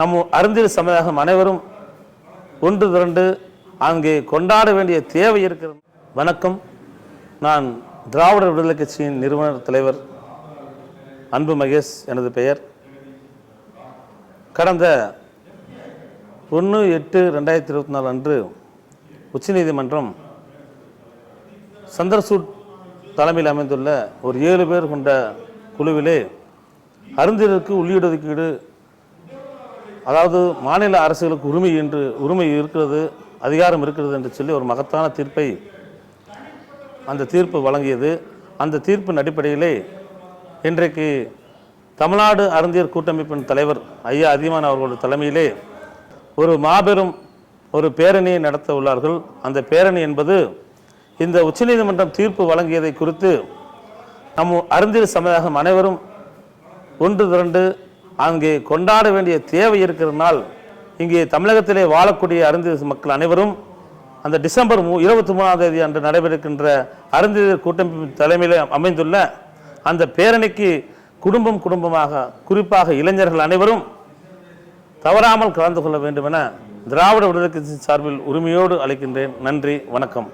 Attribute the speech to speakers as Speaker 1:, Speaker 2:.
Speaker 1: நம் அறிஞர் சமுதாயம் அனைவரும் ஒன்று திரண்டு அங்கே கொண்டாட வேண்டிய தேவை இருக்கிறது. வணக்கம். நான் திராவிட விடுதலை கட்சியின் நிறுவனர் தலைவர் அன்பு மகேஷ் எனது பெயர். கடந்த ஒன்று எட்டு ரெண்டாயிரத்தி இருபத்தி நாலு அன்று உச்சநீதிமன்றம் சந்திரசூட் தலைமையில் அமைந்துள்ள ஒரு ஏழு பேர் கொண்ட குழுவிலே அருந்தினருக்கு உள்ளீடொதுக்கீடு அதாவது மாநில அரசுகளுக்கு உரிமை என்று உரிமை இருக்கிறது அதிகாரம் இருக்கிறது என்று சொல்லி ஒரு மகத்தான தீர்ப்பை அந்த தீர்ப்பு வழங்கியது. அந்த தீர்ப்பின் அடிப்படையிலே இன்றைக்கு தமிழ்நாடு அருந்தியர் கூட்டமைப்பின் தலைவர் ஐயா அதியமான் அவர்களுடைய தலைமையிலே ஒரு மாபெரும் ஒரு பேரணியை நடத்த உள்ளார்கள். அந்த பேரணி என்பது இந்த உச்சநீதிமன்றம் தீர்ப்பு வழங்கியதை குறித்து நம் அருந்தியர் சமுதாயம் அனைவரும் ஒன்று திரண்டு அங்கே கொண்டாட வேண்டிய தேவை இருக்கிறதுனால் இங்கே தமிழகத்திலே வாழக்கூடிய அருந்தியர் மக்கள் அனைவரும் அந்த டிசம்பர் மூ இருபத்தி மூணாம் தேதி அன்று நடைபெறுகின்ற அருந்தியர் கூட்டமைப்பு தலைமையில் அமைந்துள்ள அந்த பேரணிக்கு குடும்பம் குடும்பமாக குறிப்பாக இளைஞர்கள் அனைவரும் தவறாமல் கலந்து கொள்ள வேண்டும் என திராவிட விடுதலை கட்சி சார்பில் உரிமையோடு அழைக்கின்றேன். நன்றி வணக்கம்.